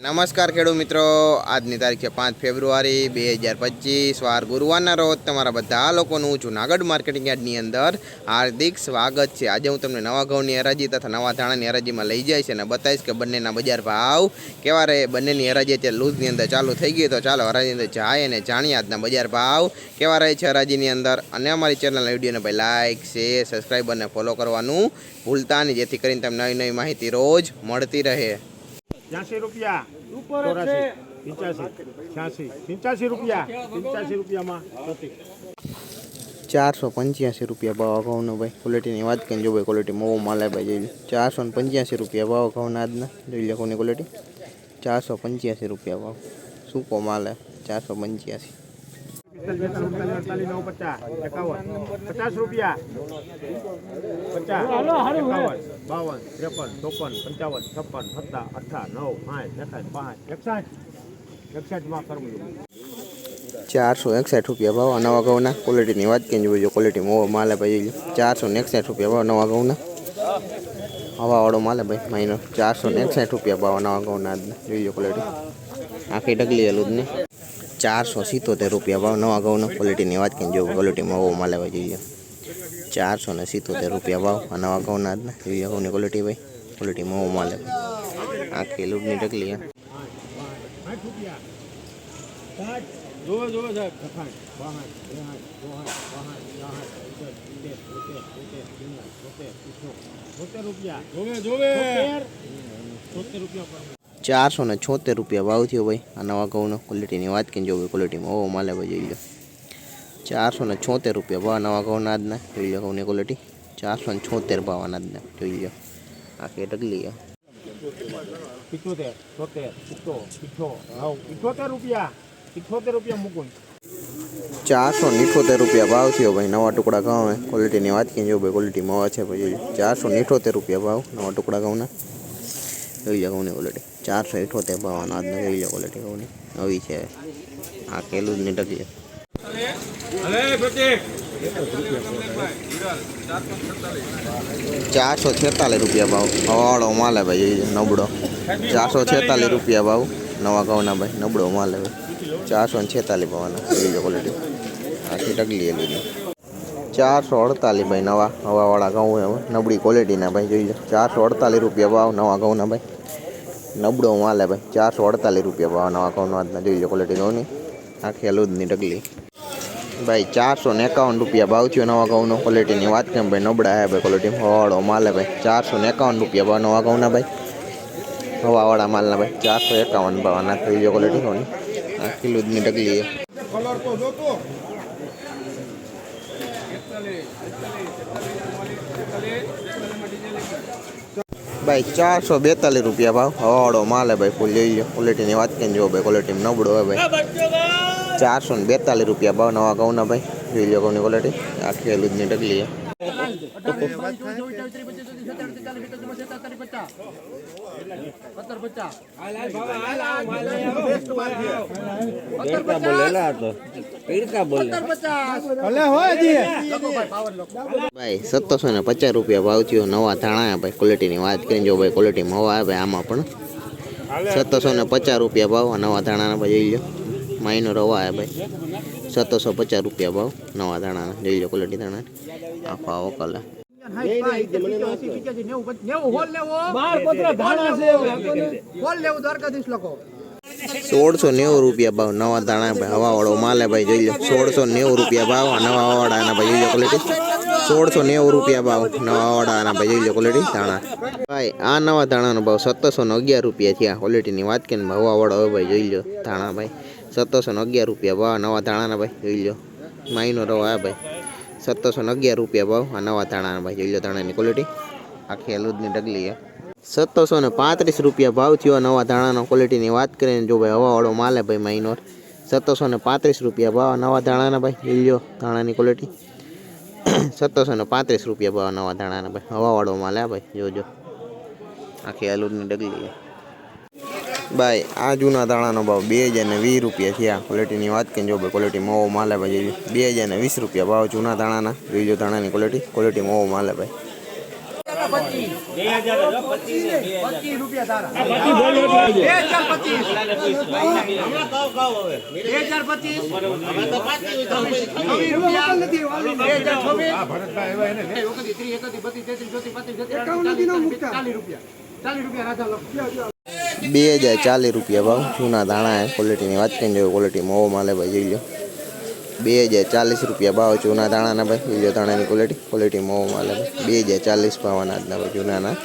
નમસ્કાર ખેડૂત મિત્રો. આજની તારીખે પાંચ ફેબ્રુઆરી બે હજાર પચીસ. વાર ગુરુવારના રોજ તમારા બધા લોકોનું જુનાગઢ માર્કેટિંગ યાર્ડની અંદર હાર્દિક સ્વાગત છે. આજે હું તમને નવા ઘઉંની હરાજી તથા નવા ધાણાની હરાજીમાં લઈ જઈશ અને બતાવીશ કે બંનેના બજાર ભાવ કેવા રહે. બંનેની હરાજી અત્યારે લૂઝની અંદર ચાલુ થઈ ગઈ તો ચાલો હરાજી અંદર જાય અને જાણીએ આજના બજાર ભાવ કેવા રહે છે હરાજીની અંદર. અને અમારી ચેનલના વિડીયોને ભાઈ લાઇક શેર સબસ્ક્રાઈબ અને ફોલો કરવાનું ભૂલતા નહીં, જેથી કરીને તમને નવી નવી માહિતી રોજ મળતી રહે. ત્યાંસી રૂપિયા. ચોરાસી પંચ્યાસી છ્યાસી પંચ્યાસી રૂપિયા પંચ્યાસી રૂપિયામાં પ્રતિ. ચારસો પંચ્યાસી રૂપિયા ભાવ ઘઉંનો ભાઈ. ક્વોલિટીની વાત કરીને જો ભાઈ ક્વોલિટી મોવો માલાય ભાઈ જોઈ ચારસો ને પંચ્યાસી રૂપિયા ભાવ ઘઉંના આજના. જોઈ લે ઘઉંની ક્વોલિટી ચારસો પંચ્યાસી રૂપિયા ભાવ. સૂકો માલે ચારસો પંચ્યાસી. પચાસ એકાવન પચાસ રૂપિયા પચાસ એકાવન બાવન ત્રેપન ચોપન પંચાવન છપ્પન સત્તા અઠા નવ સાઠ એકસાઠ પાંચ એકસાઠ એકસાઠમાં કરવું ચારસો એકસઠ રૂપિયા ભાવ, આ નવા ઘઉંના. ક્વોલિટીની વાત કરીને જોજો ક્વોલિટી મોવો માલે ભાઈ જોઈ લો ચારસો ને એકસઠ રૂપિયા ભાવ, નવા ઘઉંના. હવાવાળો માલે ભાઈ માઇનો ચારસો ને એકસઠ રૂપિયા ભાવ, નવા ઘઉંના આજના. જોઈ લો ક્વોલિટી આખી ડગલી એલું જ ને ચારસો સિત્તોતેર રૂપિયા. ભાવ નવા ઘઉંનો ક્વોલિટીની વાત કરીને જો ક્વોલિટી મોવો માલ ભાઈ જોઈએ. ચારસો ને સિત્તોતેર રૂપિયા ભાવ આ નવા ઘઉંના આજના ને. એવી ઘઉંની ક્વોલિટી ભાઈ. ક્વોલિટી મોવો માલે આખી લૂટની ટકલી હે. રૂપિયા જોવે સાહેબ. રૂપિયા. જોવે જોવે. રૂપિયા પર. ચારસો ને છોતેર રૂપિયા ભાવ થયો ભાઈ. આ નવા ઘઉંનો ક્વોલિટીની વાત કરીને જો ભાઈ ક્વોલિટીમાં ઓવો માલે ભાઈ જોઈ લો. ચારસો ને છોતેર રૂપિયા ભાવ નવા ઘઉંના આજના. જોઈ લો ઘઉંની ક્વોલિટી ચારસો ને છોતેર ભાવ આજના. જોઈ લો. આખી. પિત્તોતેર પિત્તો રૂપિયા. રૂપિયા મૂકું. ચારસો નીઠોતેર રૂપિયા ભાવ થયો ભાઈ. નવા ટુકડા ઘઉં ક્વોલિટીની વાત કરીને જો ભાઈ ક્વોલિટીમાં આવે છે ભાઈ ચારસો ને રૂપિયા ભાવ નવા ટુકડા ઘઉંના. જોઈ લો ઘઉંની ક્વોલિટી ચારસો ઇઠોતેર ભાવ આજ જોઈ લો ક્વોલિટી ઘઉંની નવી છે. આ કેલું જ ડગલી ચારસો છેતાલીસ રૂપિયા ભાવ. હવાળો માલે ભાઈ નબળો. ચારસો છેતાલીસ રૂપિયા ભાવ. નવા ઘઉંના ભાઈ, નબળો માલે ભાઈ. ચારસો ને છેતાલીસ ભાવના એવી જો ક્વોલિટી આખી ડગલી એલી ચારસો અડતાલીસ ભાઈ નવા હવાવાળા ઘઉં હવે નબળી ક્વોલિટીના ભાઈ, જોઈ લો. ચારસો અડતાલીસ રૂપિયા ભાવ નવા ઘઉંના ભાઈ. નબળો માલે ભાઈ. ચારસો અડતાલીસ રૂપિયા ભાવ, નવા આજના જોઈ લો ક્વોલિટી ઘઉંની આખી અલુદની ડગલી ભાઈ, ચારસો ને એકાવન રૂપિયા ભાવ થયો નવા ઘઉંનો ક્વોલિટીની વાત કેમ ભાઈ? નબળા હે ભાઈ ક્વોલિટી હવાળો માલે ભાઈ. ચારસો ને એકાવન રૂપિયા ભાવ નવા ઘઉંના ભાઈ. હવાવાળા માલના ભાઈ. ચારસો એકાવન ભાવના થઈ ગયો ક્વોલિટી ઘઉંની આખી દૂધની ડગલી જોતો ભાઈ, ચારસો બેતાલીસ રૂપિયા ભાવ. હવાડો માલ ભાઈ ફૂલ જોઈ લો ક્વોલિટીની વાત કરીને જો ભાઈ ક્વોલિટી નબળો હોય ભાઈ. ચારસો ને બેતાલીસ રૂપિયા ભાવ નવા ઘઉંના ભાઈ. જોઈ લો ઘઉંની ક્વોલિટી આખી હોય જી ભાઈ સત્તરસો ને પચાસ રૂપિયા ભાવ થયો નવા ધાણા. ભાઈ ક્વોલિટીની વાત કરીને જો ભાઈ ક્વોલિટી મવા આવે આમાં પણ. સત્તરસો ને પચાસ રૂપિયા ભાવ આ નવા ધાણાના ભાઈ જોઈ લો માઇનો રવા આવ્યા ભાઈ. સત્તરસો પચાસ રૂપિયા ભાવ. નવા ધાણાના, લીલો ક્વોલિટી ધાણા આખો આવો કલર સોળસો નેવું રૂપિયા ભાવ. નવા ધાણા ભાઈ, હવાવાળો માલે ભાઈ, જોઈ લો. સોળસો નેવું રૂપિયા ભાવ. નવા વાળાના ભાઈ જોઈ લો ક્વોલિટી સોળસો નેવું રૂપિયા ભાવ. નવા વાળાના ભાઈ જોઈ લો ક્વોલિટી ધાણા. ભાઈ, આ નવા ધાણાનો ભાવ સત્તરસો ને અગિયાર રૂપિયા થયા. ક્વોલિટીની વાત કરીને હવાવાળો હવે ભાઈ, જોઈ લો. ધાણા ભાઈ. સત્તરસો ને અગિયાર રૂપિયા ભાવ નવા ધાણાના ભાઈ, જોઈ લો માઇનો રવો આ ભાઈ. સત્તરસો ને અગિયાર રૂપિયા ભાવ, આ નવા ધાણાના ભાઈ, જોઈ લો ધાણાની ક્વોલિટી આખી અલુદની ડગલી છે સત્તરસો ને પાંત્રીસ રૂપિયા ભાવ થયો નવા ધાણાનો ક્વોલિટીની વાત કરીને જો ભાઈ હવાવાળો માલે ભાઈ માઇનોર સત્તરસો ને પાંત્રીસ રૂપિયા ભાવ નવા ધાણાના ભાઈ, જોઈ લો ધાણાની ક્વોલિટી સત્તરસો ને પાંત્રીસ રૂપિયા ભાવ નવા ધાણાના ભાઈ, હવાવાળો માલ ભાઈ, જોજો. આખી અલુદની ડગલી છે ભાઈ આ જૂના દાણાનો ભાવ બે હજાર ને વીસ રૂપિયા થયા ક્વોલિટીની વાત કરીને જો ભાઈ ક્વોલિટી મોવો માલે ભાઈ જોઈ બે હજાર ને વીસ રૂપિયા ભાવ જૂના દાણાના. બીજો દાણાની ક્વોલિટી ક્વોલિટી મોવો માલે ભાઈ. આ બે હજાર ચાલીસ રૂપિયા ભાવ. જૂના દાણા ક્વોલિટીની વાત કરીને જો ક્વોલિટી મોવો માલે ભાઈ, જોઈ લો બે હજાર ચાલીસ રૂપિયા ભાવ જૂના દાણાના ભાઈ, જોઈ લો દાણાની ક્વોલિટી ક્વોલિટી મોવો માલે બે હજાર ચાલીસ ભાવ અનાજના ભાઈ જૂનાના.